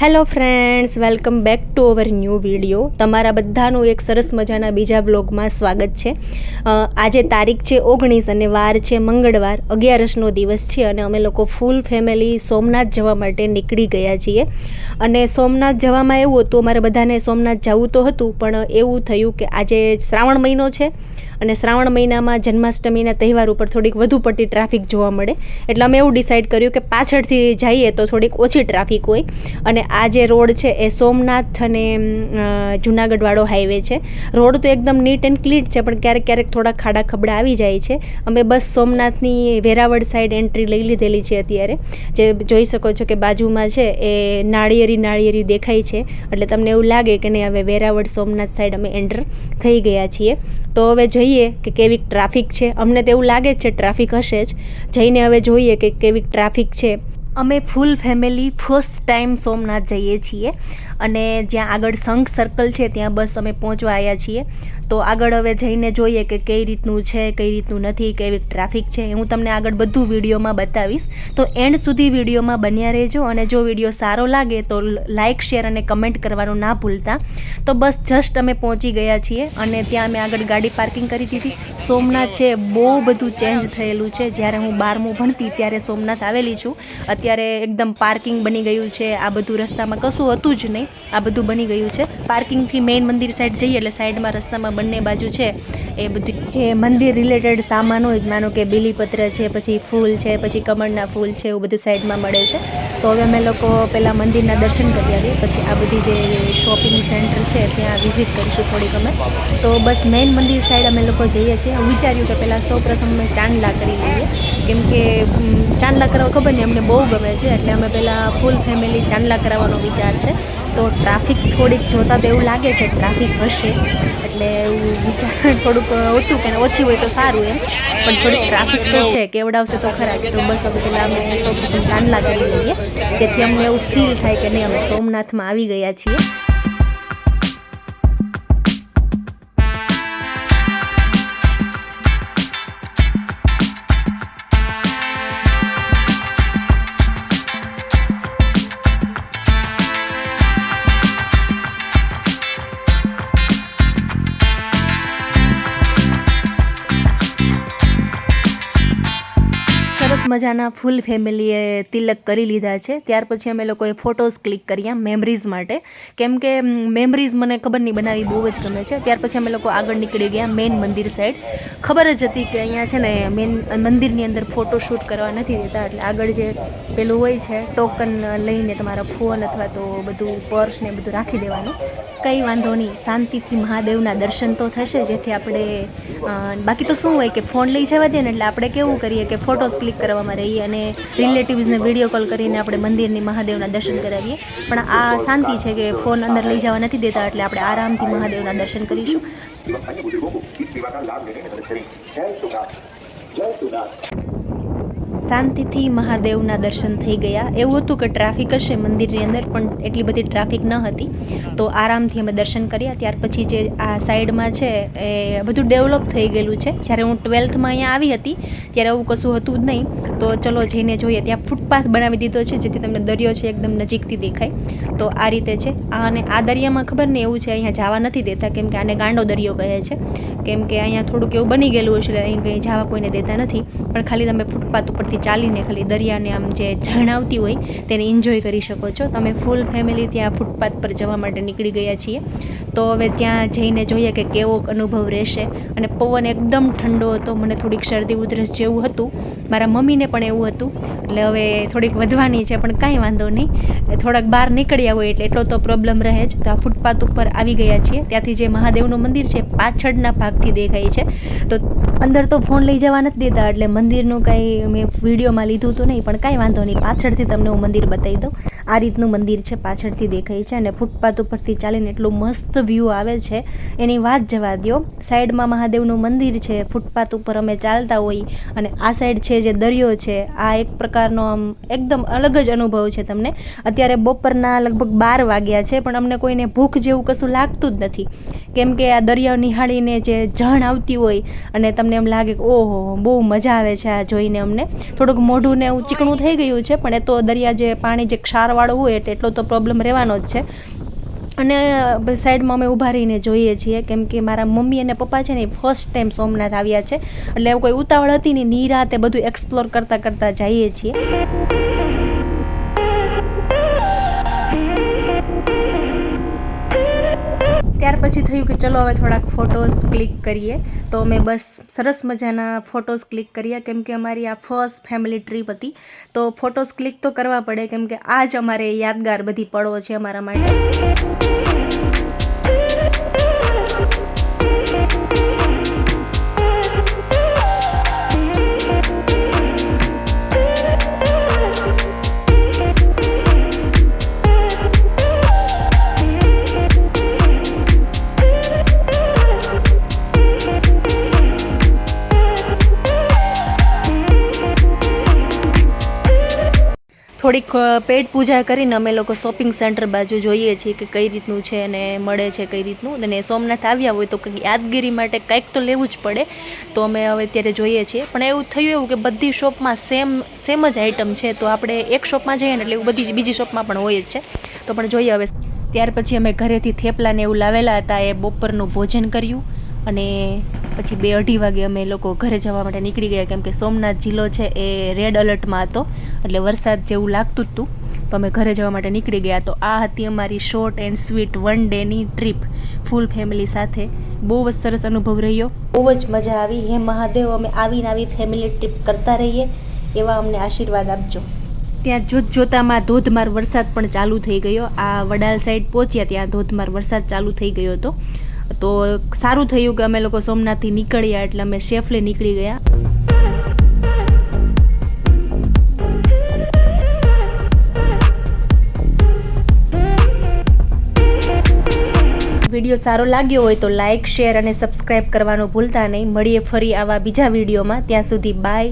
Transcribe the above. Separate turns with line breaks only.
Hello friends welcome back to our new video તમારા બધાનું એક સરસ મજાના બીજા વ્લોગમાં સ્વાગત છે. આજે તારીખ છે ઓગણીસ અને વાર છે મંગળવાર. અગિયારસનો દિવસ છે અને અમે લોકો ફૂલ ફેમિલી સોમનાથ જવા માટે નીકળી ગયા છીએ. અને સોમનાથ જવામાં એવું હતું, અમારે બધાને સોમનાથ જવું તો હતું, પણ એવું થયું કે આજે શ્રાવણ મહિનો છે. અને શ્રાવણ મહિનામાં જન્માષ્ટમીના તહેવાર ઉપર થોડીક વધુ પડતી ટ્રાફિક જોવા મળે. એટલે અમે એવું ડિસાઈડ કર્યું કે પાછળથી જઈએ તો થોડીક ઓછી ટ્રાફિક હોય. અને આ જે રોડ છે એ સોમનાથ અને જુનાગઢવાળો હાઈવે છે. રોડ તો એકદમ નીટ એન્ડ ક્લીન છે, પણ ક્યારેક ક્યારેક થોડા ખાડા ખબડા આવી જાય છે. અમે બસ સોમનાથની વેરાવળ સાઈડ એન્ટ્રી લઈ લીધેલી છે અત્યારે. જે જોઈ શકો છો કે બાજુમાં છે એ નાળિયેરી નાળિયેરી દેખાય છે. એટલે તમને એવું લાગે કે નહીં, હવે વેરાવળ સોમનાથ સાઈડ અમે એન્ટર થઈ ગયા છીએ. તો હવે જઈએ કે કેવી ટ્રાફિક છે. અમને તો એવું લાગે છે ટ્રાફિક હશે જ. જઈને હવે જોઈએ કે કેવી ટ્રાફિક છે. અમે full family first time Somnath જઈએ છીએ અને જ્યાં આગળ સંઘ સર્કલ છે, ત્યાં બસ અમે પહોંચવા આવ્યા છીએ. તો આગળ હવે જઈને જોઈએ કે કઈ રીતનું છે, કઈ રીતનું નથી, કેવી ટ્રાફિક છે હું તમને આગળ બધું વિડીયોમાં બતાવીશ. તો એન્ડ સુધી વિડીયોમાં બન્યા રહેજો અને જો વીડિયો સારો લાગે તો લાઇક શેર અને કમેન્ટ કરવાનું ના ભૂલતા. તો બસ જસ્ટ અમે પહોંચી ગયા છીએ અને ત્યાં અમે આગળ ગાડી પાર્કિંગ કરી દીધી. સોમનાથ છે, બહુ બધું ચેન્જ થયેલું છે. જ્યારે હું બારમું ભણતી ત્યારે સોમનાથ આવેલી છું. અત્યારે એકદમ પાર્કિંગ બની ગયું છે. આ બધું રસ્તામાં કશું હતું જ નહીં. આ બધું બની ગયું છે. પાર્કિંગથી મેઇન મંદિર સાઈડ જઈએ એટલે સાઈડમાં રસ્તામાં બંને બાજુ છે. એ બધું જે મંદિર રિલેટેડ સામાન હોય માનો કે બીલીપત્ર છે, પછી ફૂલ છે, પછી કમળના ફૂલ છે, એવું બધું સાઈડમાં મળે છે. તો હવે અમે લોકો પહેલાં મંદિરના દર્શન કરી આવીએ પછી આ બધી જે શોપિંગ સેન્ટર છે, ત્યાં વિઝિટ કરીશું થોડીક અમે. તો બસ મેઇન મંદિર સાઈડ અમે લોકો જઈએ છીએ. વિચાર્યું કે પહેલાં સૌ પ્રથમ અમે ચાંદલા કરી લઈએ. કેમ કે ચાંદલા કરવા ખબર નહીં, અમને બહુ ગમે છે. એટલે અમે પહેલાં ફૂલ ફેમિલી ચાંદલા કરાવવાનો વિચાર છે. તો ટ્રાફિક થોડીક જોતાં તો એવું લાગે છે, ટ્રાફિક હશે. એટલે એવું વિચાર થોડુંક હતું કે ઓછી હોય તો સારું એમ. પણ થોડીક ટ્રાફિક તો છે, કેવડાવશે તો ખરા તો બસ હવે પહેલાં અમે સૌપ્રથમ ચાંદલા કરી લઈએ. જેથી અમને એવું ફીલ થાય કે નહીં, અમે સોમનાથમાં આવી ગયા છીએ. મજાના ફૂલ ફેમિલીએ તિલક કરી લીધા છે. ત્યાર પછી અમે લોકોએ ફોટોઝ ક્લિક કર્યા મેમરીઝ માટે. કેમ કે મેમરીઝ મને ખબર નહીં, બનાવી બહુ જ ગમે છે. ત્યાર પછી અમે લોકો આગળ નીકળી ગયા મેઇન મંદિર સાઈડ ખબર જ હતી કે અહીંયા છે ને મેન મંદિરની અંદર ફોટોશૂટ કરવા નથી દેતા. એટલે આગળ જે પેલું હોય છે ટોકન લઈને તમારા ફોન અથવા તો બધું પર્સ ને બધું રાખી દેવાનું. કંઈ વાંધો નહીં. શાંતિથી મહાદેવના દર્શન તો થશે. જેથી આપણે બાકી તો શું હોય કે ફોન લઈ જવા દે ને એટલે આપણે કેવું કરીએ કે ફોટોઝ ક્લિક કરવામાં રહીએ અને રિલેટિવ્સને વીડિયો કોલ કરીને આપણે મંદિરની મહાદેવના દર્શન કરાવીએ. પણ આ શાંતિ છે કે ફોન અંદર લઈ જવા નથી દેતા, એટલે આપણે આરામથી મહાદેવના દર્શન કરીશું.
एवं
શાંતિથી મહાદેવના દર્શન થઈ ગયા. એવું હતું કે ટ્રાફિક હશે મંદિરની અંદર, પણ એટલી બધી ટ્રાફિક ન હતી. તો આરામથી અમે દર્શન કર્યા. ત્યાર પછી જે આ સાઈડમાં છે, એ બધું ડેવલપ થઈ ગયેલું છે. જ્યારે હું ટ્વેલ્થમાં અહીંયા આવી હતી, ત્યારે એવું કશું હતું જ નહીં. તો ચલો જઈને જોઈએ. ત્યાં ફૂટપાથ બનાવી દીધો છે, જેથી તમને દરિયો છે એકદમ નજીકથી દેખાય. તો આ રીતે છે. આ અને આ દરિયામાં ખબર નહીં એવું છે, અહીંયા જવા નથી દેતા, કેમ કે આને ગાંડો દરિયો કહે છે. કેમ કે અહીંયા થોડુંક એવું બની ગયેલું છે અહીં કંઈ જવા કોઈને દેતા નથી. પણ ખાલી તમે ફૂટપાથ ઉપરથી ચાલીને ખાલી દરિયાને આમ જે જણાવતી હોય તેને એન્જોય કરી શકો છો. તમે ફૂલ ફેમિલી ત્યાં ફૂટપાથ પર જવા માટે નીકળી ગયા છીએ. તો હવે ત્યાં જઈને જોઈએ કે કેવો અનુભવ રહેશે. અને પવન એકદમ ઠંડો હતો. મને થોડીક શરદી ઉધરસ જેવું હતું. મારા મમ્મીને પણ એવું હતું. એટલે હવે થોડીક વધવાની છે, પણ કાંઈ વાંધો નહીં. થોડાક બહાર નીકળ્યા હોય એટલે એટલો તો પ્રોબ્લેમ રહે જ. તો આ ફૂટપાથ ઉપર આવી ગયા છીએ. ત્યાંથી જે મહાદેવનું મંદિર છે, પાછળના ભાગથી દેખાય છે. તો અંદર તો ફોન લઈ જવા નથી દેતા. એટલે મંદિરનું કાંઈ મેં વિડીયોમાં લીધું હતું નહીં, પણ કાંઈ વાંધો નહીં. પાછળથી તમને હું મંદિર બતાવી દઉં. આ રીતનું મંદિર છે, પાછળથી દેખાય છે અને ફૂટપાથ ઉપરથી ચાલીને એટલું મસ્ત વ્યૂ આવે છે. એની વાત જવા દો સાઈડમાં મહાદેવનું મંદિર છે, ફૂટપાથ ઉપર અમે ચાલતા હોઈ અને આ સાઈડ છે જે દરિયો છે, આ એક પ્રકારનો આમ એકદમ અલગ જ અનુભવ છે તમને. અત્યારે બપોરના લગભગ બાર વાગ્યા છે, પણ અમને કોઈને ભૂખ જેવું કશું લાગતું જ નથી. કેમ કે આ દરિયા નિહાળીને જે જણ આવતી હોય અને તમને એમ લાગે કે ઓહો, બહુ મજા આવે છે આ જોઈને અમને. થોડુંક મોઢું ને એવું ચીકણું થઈ ગયું છે પણ એ તો દરિયા જે પાણી જે ક્ષારવાળું હોય એટલે એટલો તો પ્રોબ્લેમ રહેવાનો જ છે. અને સાઈડમાં અમે ઊભા રહીને જોઈએ છીએ કેમ કે મારા મમ્મી અને પપ્પા છે ને એ ફર્સ્ટ ટાઈમ સોમનાથ આવ્યા છે એટલે એવું કોઈ ઉતાવળ હતી ને નિરાતે બધું એક્સપ્લોર કરતાં કરતાં જઈએ છીએ. ત્યાર પછી થયું કે ચલો હવે થોડાક ફોટોઝ ક્લિક કરીએ. તો અમે બસ સરસ મજાના ફોટોઝ ક્લિક કર્યા. કેમ કે અમારી આ ફર્સ્ટ ફેમિલી ટ્રીપ હતી. તો ફોટોઝ ક્લિક તો કરવા પડે, કેમ કે આ જ અમારે યાદગાર બધી પળો છે અમારા માટે. થોડીક પેટ પૂજા કરીને અમે લોકો શોપિંગ સેન્ટર બાજુ જોઈએ છીએ કે કઈ રીતનું છે અને મળે છે, કઈ રીતનું. અને સોમનાથ આવ્યા હોય તો કંઈક યાદગીરી માટે કંઈક તો લેવું જ પડે. તો અમે હવે અત્યારે જોઈએ છીએ. પણ એવું થયું એવું કે બધી શોપમાં સેમ સેમ જ આઇટમ છે. તો આપણે એક શોપમાં જઈએ ને એટલે એવું બધી બીજી શોપમાં પણ હોય જ છે. તો પણ જોઈએ હવે. ત્યાર પછી અમે ઘરેથી થેપલાને એવું લાવેલા હતા. એ બપોરનું ભોજન કર્યું. અને પછી બે અઢી વાગે અમે લોકો ઘરે જવા માટે નીકળી ગયા, કેમ કે સોમનાથ જિલ્લો છે એ રેડ અલર્ટમાં હતો, એટલે વરસાદ જેવું લાગતું જ હતું તો અમે ઘરે જવા માટે નીકળી ગયા. તો આ હતી અમારી શોર્ટ એન્ડ સ્વીટ વન ડેની ટ્રીપ ફૂલ ફેમિલી સાથે. બહુ જ સરસ અનુભવ રહ્યો. બહુ જ મજા આવી. હે મહાદેવ, અમે આવીને આવી ફેમિલી ટ્રીપ કરતા રહીએ, એવા અમને આશીર્વાદ આપજો. ત્યાં જોત જોતામાં ધોધમાર વરસાદ પણ ચાલુ થઈ ગયો. આ વડાલ સાઈડ પહોંચ્યા ત્યાં ધોધમાર વરસાદ ચાલુ થઈ ગયો હતો. તો સારું થયું કે અમે લોકો સોમનાથથી નીકળ્યા એટલે અમે સેફલી નીકળી ગયા. વીડિયો સારો લાગ્યો હોય તો લાઇક શેર અને સબસ્ક્રાઇબ કરવાનું ભૂલતા નહીં. મળીએ ફરી આવા બીજા વિડીયોમાં. ત્યાં સુધી બાય